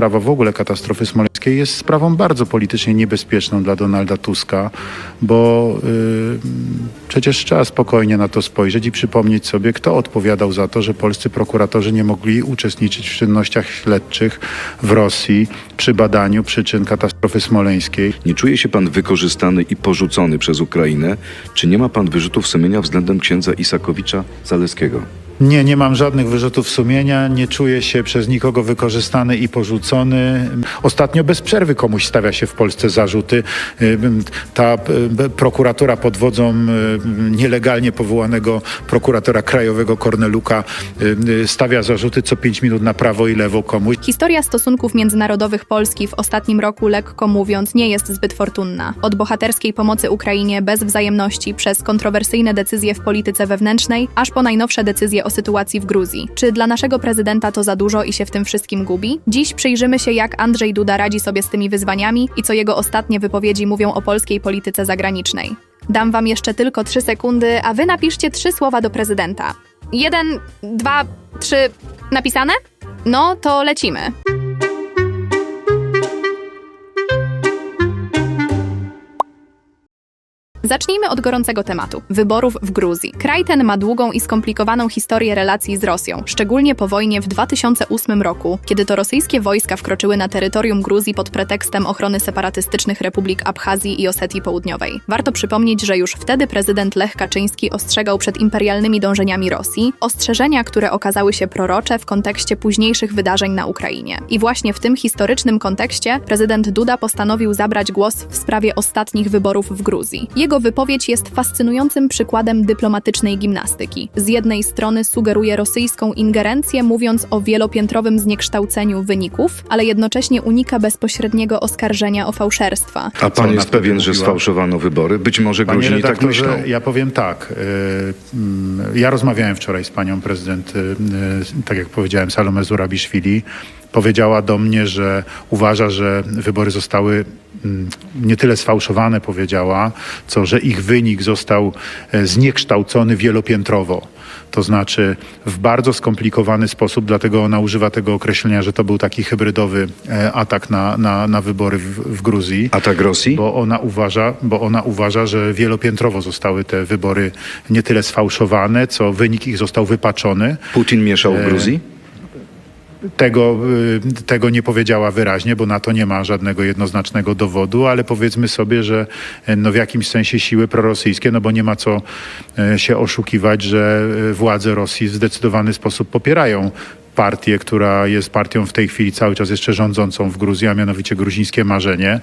sprawa w ogóle katastrofy smoleńskiej jest sprawą bardzo politycznie niebezpieczną dla Donalda Tuska, bo y, przecież trzeba spokojnie na to spojrzeć i przypomnieć sobie, kto odpowiadał za to, że polscy prokuratorzy nie mogli uczestniczyć w czynnościach śledczych w Rosji przy badaniu przyczyn katastrofy smoleńskiej. Nie czuje się pan wykorzystany i porzucony przez Ukrainę? Czy nie ma pan wyrzutów sumienia względem księdza Isakowicza Zaleskiego? Nie, nie mam żadnych wyrzutów sumienia, nie czuję się przez nikogo wykorzystany i porzucony. Ostatnio bez przerwy komuś stawia się w Polsce zarzuty. Y, Ta y, prokuratura pod wodzą y, nielegalnie powołanego prokuratora krajowego Korneluka stawia zarzuty co pięć minut na prawo i lewo komuś. Historia stosunków międzynarodowych Polski w ostatnim roku, lekko mówiąc, nie jest zbyt fortunna. Od bohaterskiej pomocy Ukrainie bez wzajemności, przez kontrowersyjne decyzje w polityce wewnętrznej, aż po najnowsze decyzje o sytuacji w Gruzji. Czy dla naszego prezydenta to za dużo i się w tym wszystkim gubi? Dziś przyjrzymy się, jak Andrzej Duda radzi sobie z tymi wyzwaniami i co jego ostatnie wypowiedzi mówią o polskiej polityce zagranicznej. Dam wam jeszcze tylko trzy sekundy, a wy napiszcie trzy słowa do prezydenta. Jeden, dwa, trzy. Napisane? No to lecimy. Zacznijmy od gorącego tematu wyborów w Gruzji. Kraj ten ma długą i skomplikowaną historię relacji z Rosją, szczególnie po wojnie w 2008 roku, kiedy to rosyjskie wojska wkroczyły na terytorium Gruzji pod pretekstem ochrony separatystycznych republik Abchazji i Osetii Południowej. Warto przypomnieć, że już wtedy prezydent Lech Kaczyński ostrzegał przed imperialnymi dążeniami Rosji, ostrzeżenia, które okazały się prorocze w kontekście późniejszych wydarzeń na Ukrainie. I właśnie w tym historycznym kontekście prezydent Duda postanowił zabrać głos w sprawie ostatnich wyborów w Gruzji. Jego wypowiedź jest fascynującym przykładem dyplomatycznej gimnastyki. Z jednej strony sugeruje rosyjską ingerencję, mówiąc o wielopiętrowym zniekształceniu wyników, ale jednocześnie unika bezpośredniego oskarżenia o fałszerstwa. A pan jest pewien, że sfałszowano wybory? Być może Panie Gruzini tak myślą. ja powiem tak. y, mm, Ja rozmawiałem wczoraj z panią prezydent, y, y, tak jak powiedziałem, Salome Zurabiszwili. Powiedziała do mnie, że uważa, że wybory zostały mm, nie tyle sfałszowane, powiedziała, co że ich wynik został e, zniekształcony wielopiętrowo. To znaczy w bardzo skomplikowany sposób, dlatego ona używa tego określenia, że to był taki hybrydowy e, atak na, na, na wybory w, w Gruzji. Atak Rosji? Bo ona uważa, bo ona uważa, że wielopiętrowo zostały te wybory nie tyle sfałszowane, co wynik ich został wypaczony. Putin mieszał w Gruzji? Tego, y, tego nie powiedziała wyraźnie, bo na to nie ma żadnego jednoznacznego dowodu, ale powiedzmy sobie, że e, no w jakimś sensie siły prorosyjskie, no bo nie ma co e, się oszukiwać, że władze Rosji w zdecydowany sposób popierają partię, która jest partią w tej chwili cały czas jeszcze rządzącą w Gruzji, a mianowicie gruzińskie marzenie.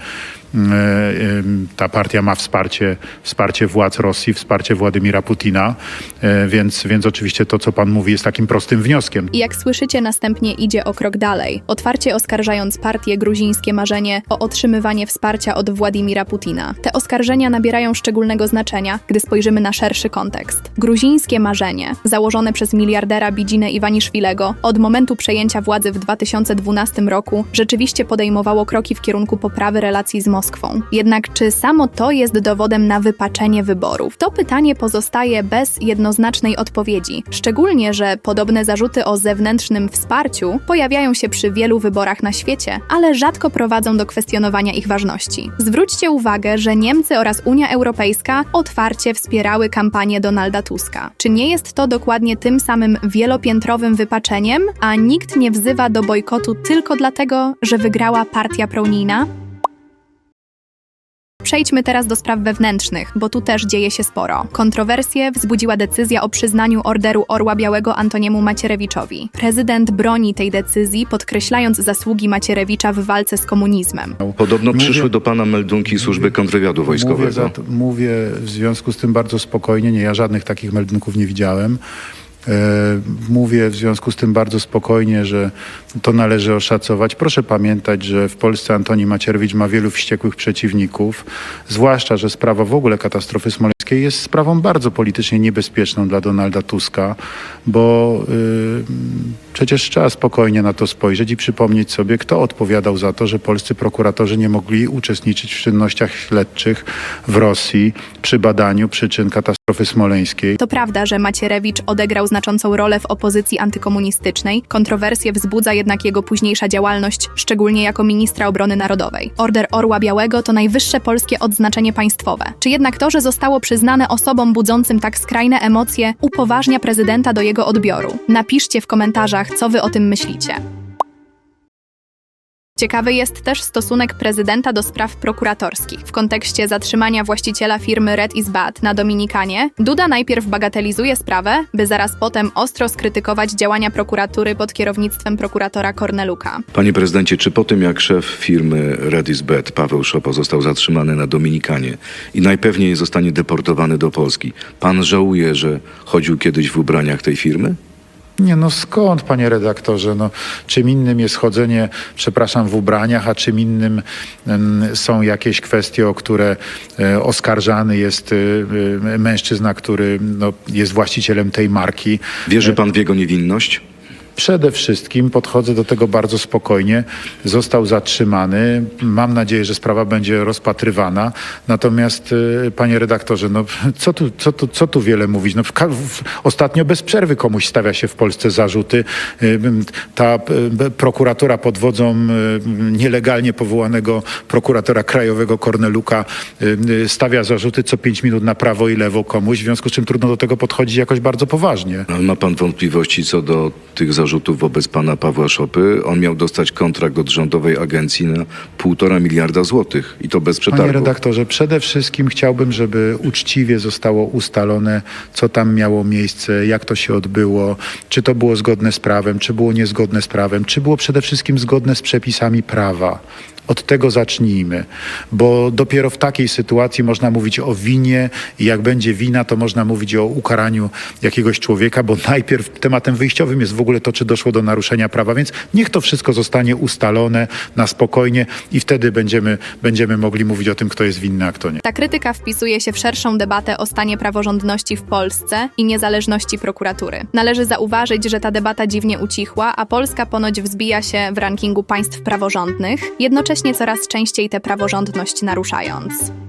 E, e, Ta partia ma wsparcie, wsparcie władz Rosji, wsparcie Władimira Putina, e, więc, więc oczywiście to, co pan mówi, jest takim prostym wnioskiem. I jak słyszycie, następnie idzie o krok dalej, otwarcie oskarżając partię Gruzińskie Marzenie o otrzymywanie wsparcia od Władimira Putina. Te oskarżenia nabierają szczególnego znaczenia, gdy spojrzymy na szerszy kontekst. Gruzińskie Marzenie, założone przez miliardera Bidzinę Iwaniszwilego, od momentu przejęcia władzy w 2012 roku rzeczywiście podejmowało kroki w kierunku poprawy relacji z Moskwą. Jednak czy samo to jest dowodem na wypaczenie wyborów? To pytanie pozostaje bez jednoznacznej odpowiedzi, szczególnie, że podobne zarzuty o zewnętrznym wsparciu pojawiają się przy wielu wyborach na świecie, ale rzadko prowadzą do kwestionowania ich ważności. Zwróćcie uwagę, że Niemcy oraz Unia Europejska otwarcie wspierały kampanię Donalda Tuska. Czy nie jest to dokładnie tym samym wielopiętrowym wypaczeniem, a nikt nie wzywa do bojkotu tylko dlatego, że wygrała partia prounijna? Przejdźmy teraz do spraw wewnętrznych, bo tu też dzieje się sporo. Kontrowersje wzbudziła decyzja o przyznaniu Orderu Orła Białego Antoniemu Macierewiczowi. Prezydent broni tej decyzji, podkreślając zasługi Macierewicza w walce z komunizmem. Podobno Mówię- przyszły do pana meldunki służby kontrwywiadu Mówię, wojskowego. za to, mówię w związku z tym bardzo spokojnie, nie, ja żadnych takich meldunków nie widziałem. E, Mówię w związku z tym bardzo spokojnie, że to należy oszacować. Proszę pamiętać, że w Polsce Antoni Macierewicz ma wielu wściekłych przeciwników, zwłaszcza, że sprawa w ogóle katastrofy smoleńskiej jest sprawą bardzo politycznie niebezpieczną dla Donalda Tuska, bo y, przecież trzeba spokojnie na to spojrzeć i przypomnieć sobie, kto odpowiadał za to, że polscy prokuratorzy nie mogli uczestniczyć w czynnościach śledczych w Rosji przy badaniu przyczyn katastrofy smoleńskiej. To prawda, że Macierewicz odegrał znaczącą rolę w opozycji antykomunistycznej. Kontrowersje wzbudza jednak jego późniejsza działalność, szczególnie jako ministra obrony narodowej. Order Orła Białego to najwyższe polskie odznaczenie państwowe. Czy jednak to, że zostało przyznane osobom budzącym tak skrajne emocje, upoważnia prezydenta do jego odbioru? Napiszcie w komentarzach, co wy o tym myślicie. Ciekawy jest też stosunek prezydenta do spraw prokuratorskich. W kontekście zatrzymania właściciela firmy Red is Bad na Dominikanie, Duda najpierw bagatelizuje sprawę, by zaraz potem ostro skrytykować działania prokuratury pod kierownictwem prokuratora Korneluka. Panie prezydencie, czy po tym jak szef firmy Redis Bet, Paweł Szopo, został zatrzymany na Dominikanie i najpewniej zostanie deportowany do Polski, pan żałuje, że chodził kiedyś w ubraniach tej firmy? Nie no skąd, panie redaktorze? No, czym innym jest chodzenie, przepraszam, w ubraniach, a czym innym em, są jakieś kwestie, o które e, oskarżany jest e, e, mężczyzna, który no, jest właścicielem tej marki. Wierzy pan w jego niewinność? Przede wszystkim podchodzę do tego bardzo spokojnie. Został zatrzymany. Mam nadzieję, że sprawa będzie rozpatrywana. Natomiast, y, panie redaktorze, no, co, tu, co, tu, co tu wiele mówić? No, w, w, ostatnio bez przerwy komuś stawia się w Polsce zarzuty. Y, Ta y, prokuratura pod wodzą nielegalnie powołanego prokuratora krajowego Korneluka stawia zarzuty co pięć minut na prawo i lewo komuś, w związku z czym trudno do tego podchodzić jakoś bardzo poważnie. Ma pan wątpliwości co do tych zarzutów wobec pana Pawła Szopy? On miał dostać kontrakt od rządowej agencji na półtora miliarda złotych i to bez Panie przetargu. redaktorze, przede wszystkim chciałbym, żeby uczciwie zostało ustalone, co tam miało miejsce, jak to się odbyło, czy to było zgodne z prawem, czy było niezgodne z prawem, czy było przede wszystkim zgodne z przepisami prawa. Od tego zacznijmy, bo dopiero w takiej sytuacji można mówić o winie i jak będzie wina, to można mówić o ukaraniu jakiegoś człowieka, bo najpierw tematem wyjściowym jest w ogóle to, czy doszło do naruszenia prawa, więc niech to wszystko zostanie ustalone na spokojnie i wtedy będziemy, będziemy mogli mówić o tym, kto jest winny, a kto nie. Ta krytyka wpisuje się w szerszą debatę o stanie praworządności w Polsce i niezależności prokuratury. Należy zauważyć, że ta debata dziwnie ucichła, a Polska ponoć wzbija się w rankingu państw praworządnych, jednocześnie coraz częściej tę praworządność naruszając.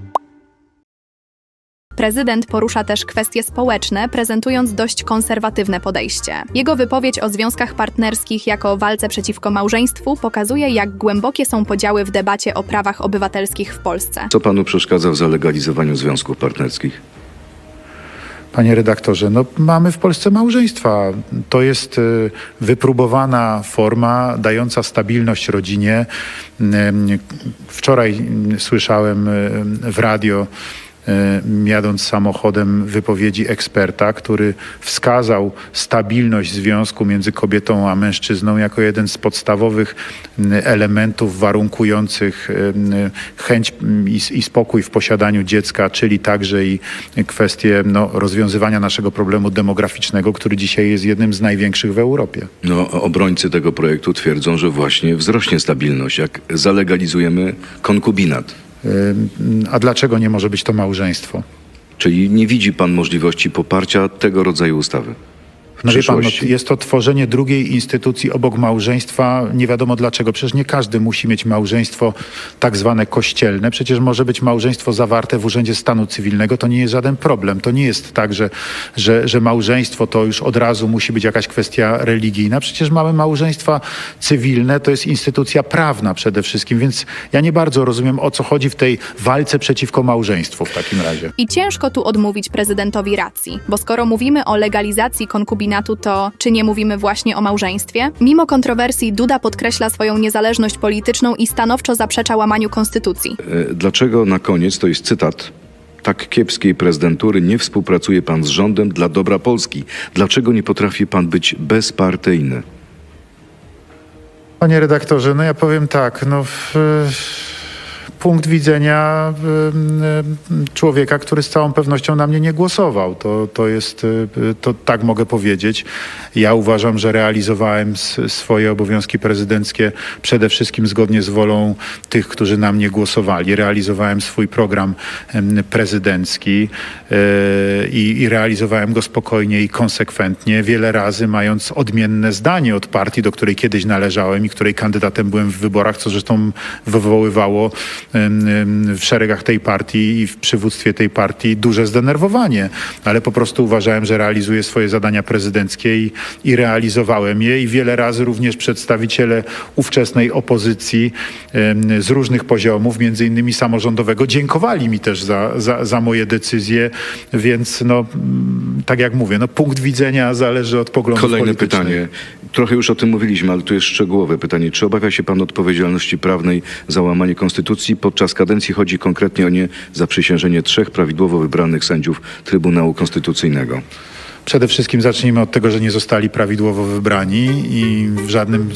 Prezydent porusza też kwestie społeczne, prezentując dość konserwatywne podejście. Jego wypowiedź o związkach partnerskich jako walce przeciwko małżeństwu pokazuje, jak głębokie są podziały w debacie o prawach obywatelskich w Polsce. Co panu przeszkadza w zalegalizowaniu związków partnerskich? Panie redaktorze, no mamy w Polsce małżeństwa. To jest y, wypróbowana forma dająca stabilność rodzinie. Ym, Wczoraj mm, słyszałem y, w radio, y, jadąc samochodem, wypowiedzi eksperta, który wskazał stabilność związku między kobietą a mężczyzną jako jeden z podstawowych elementów warunkujących y, chęć i, spokój w posiadaniu dziecka, czyli także i kwestię no, rozwiązywania naszego problemu demograficznego, który dzisiaj jest jednym z największych w Europie. No, obrońcy tego projektu twierdzą, że właśnie wzrośnie stabilność, jak zalegalizujemy konkubinat. A dlaczego nie może być to małżeństwo? Czyli nie widzi pan możliwości poparcia tego rodzaju ustawy? No wie pan, no, jest to tworzenie drugiej instytucji obok małżeństwa. Nie wiadomo dlaczego. Przecież nie każdy musi mieć małżeństwo tak zwane kościelne. Przecież może być małżeństwo zawarte w Urzędzie Stanu Cywilnego. To nie jest żaden problem. To nie jest tak, że, że, że małżeństwo to już od razu musi być jakaś kwestia religijna. Przecież mamy małżeństwa cywilne. To jest instytucja prawna przede wszystkim. Więc ja nie bardzo rozumiem, o co chodzi w tej walce przeciwko małżeństwu w takim razie. I ciężko tu odmówić prezydentowi racji, bo skoro mówimy o legalizacji konkubinatu, to czy nie mówimy właśnie o małżeństwie? Mimo kontrowersji Duda podkreśla swoją niezależność polityczną i stanowczo zaprzecza łamaniu konstytucji. E, Dlaczego na koniec, to jest cytat, tak kiepskiej prezydentury nie współpracuje pan z rządem dla dobra Polski? Dlaczego nie potrafi pan być bezpartyjny? Panie redaktorze, no ja powiem tak, no w, punkt widzenia człowieka, który z całą pewnością na mnie nie głosował. To, to jest, y, to tak mogę powiedzieć. Ja uważam, że realizowałem swoje obowiązki prezydenckie przede wszystkim zgodnie z wolą tych, którzy na mnie głosowali. Realizowałem swój program prezydencki y, i, i realizowałem go spokojnie i konsekwentnie, wiele razy mając odmienne zdanie od partii, do której kiedyś należałem i której kandydatem byłem w wyborach, co zresztą wywoływało w szeregach tej partii i w przywództwie tej partii duże zdenerwowanie, ale po prostu uważałem, że realizuję swoje zadania prezydenckie i, i realizowałem je i wiele razy również przedstawiciele ówczesnej opozycji z różnych poziomów, między innymi samorządowego, dziękowali mi też za, za, za moje decyzje, więc no, tak jak mówię, no, punkt widzenia zależy od poglądów Kolejne politycznych. pytanie. Trochę już o tym mówiliśmy, ale tu jest szczegółowe pytanie. Czy obawia się pan odpowiedzialności prawnej za łamanie konstytucji? Podczas kadencji chodzi konkretnie o nie zaprzysiężenie trzech prawidłowo wybranych sędziów Trybunału Konstytucyjnego. Przede wszystkim zacznijmy od tego, że nie zostali prawidłowo wybrani i w żadnym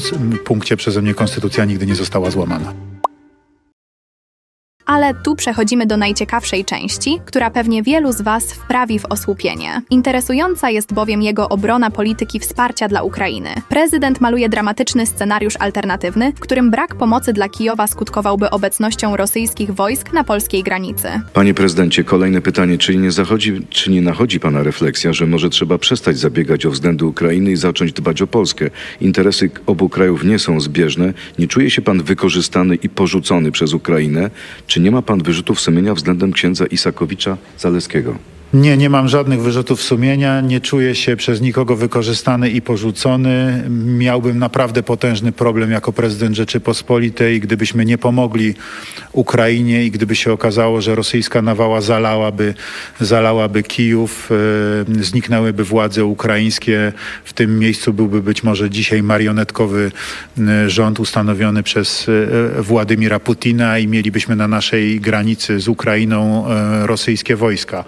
punkcie przeze mnie konstytucja nigdy nie została złamana. Ale tu przechodzimy do najciekawszej części, która pewnie wielu z Was wprawi w osłupienie. Interesująca jest bowiem jego obrona polityki wsparcia dla Ukrainy. Prezydent maluje dramatyczny scenariusz alternatywny, w którym brak pomocy dla Kijowa skutkowałby obecnością rosyjskich wojsk na polskiej granicy. Panie prezydencie, kolejne pytanie. Czy nie, zachodzi, czy nie nachodzi pana refleksja, że może trzeba przestać zabiegać o względy Ukrainy i zacząć dbać o Polskę? Interesy obu krajów nie są zbieżne. Nie czuje się pan wykorzystany i porzucony przez Ukrainę? Czy nie ma pan wyrzutów sumienia względem księdza Isakowicza Zaleskiego? Nie, nie mam żadnych wyrzutów sumienia, nie czuję się przez nikogo wykorzystany i porzucony. Miałbym naprawdę potężny problem jako prezydent Rzeczypospolitej, gdybyśmy nie pomogli Ukrainie i gdyby się okazało, że rosyjska nawała zalałaby, zalałaby Kijów, e, zniknęłyby władze ukraińskie. W tym miejscu byłby być może dzisiaj marionetkowy e, rząd ustanowiony przez e, Władimira Putina i mielibyśmy na naszej granicy z Ukrainą rosyjskie wojska.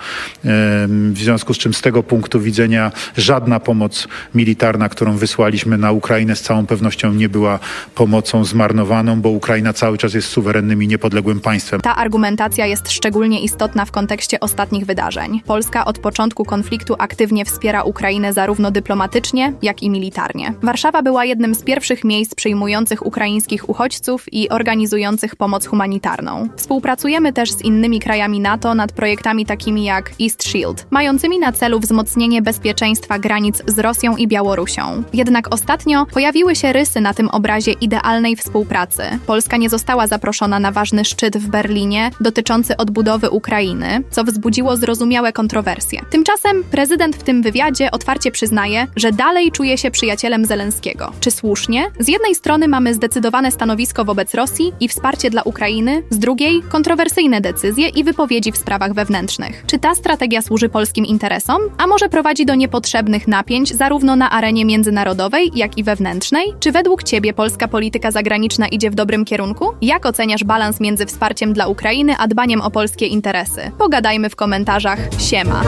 W związku z czym z tego punktu widzenia żadna pomoc militarna, którą wysłaliśmy na Ukrainę z całą pewnością nie była pomocą zmarnowaną, bo Ukraina cały czas jest suwerennym i niepodległym państwem. Ta argumentacja jest szczególnie istotna w kontekście ostatnich wydarzeń. Polska od początku konfliktu aktywnie wspiera Ukrainę zarówno dyplomatycznie, jak i militarnie. Warszawa była jednym z pierwszych miejsc przyjmujących ukraińskich uchodźców i organizujących pomoc humanitarną. Współpracujemy też z innymi krajami NATO nad projektami takimi jak East Shield, mającymi na celu wzmocnienie bezpieczeństwa granic z Rosją i Białorusią. Jednak ostatnio pojawiły się rysy na tym obrazie idealnej współpracy. Polska nie została zaproszona na ważny szczyt w Berlinie dotyczący odbudowy Ukrainy, co wzbudziło zrozumiałe kontrowersje. Tymczasem prezydent w tym wywiadzie otwarcie przyznaje, że dalej czuje się przyjacielem Zelenskiego. Czy słusznie? Z jednej strony mamy zdecydowane stanowisko wobec Rosji i wsparcie dla Ukrainy, z drugiej kontrowersyjne decyzje i wypowiedzi w sprawach wewnętrznych. Czy ta strategia służy polskim interesom, a może prowadzi do niepotrzebnych napięć zarówno na arenie międzynarodowej, jak i wewnętrznej? Czy według Ciebie polska polityka zagraniczna idzie w dobrym kierunku? Jak oceniasz balans między wsparciem dla Ukrainy a dbaniem o polskie interesy? Pogadajmy w komentarzach. Siema!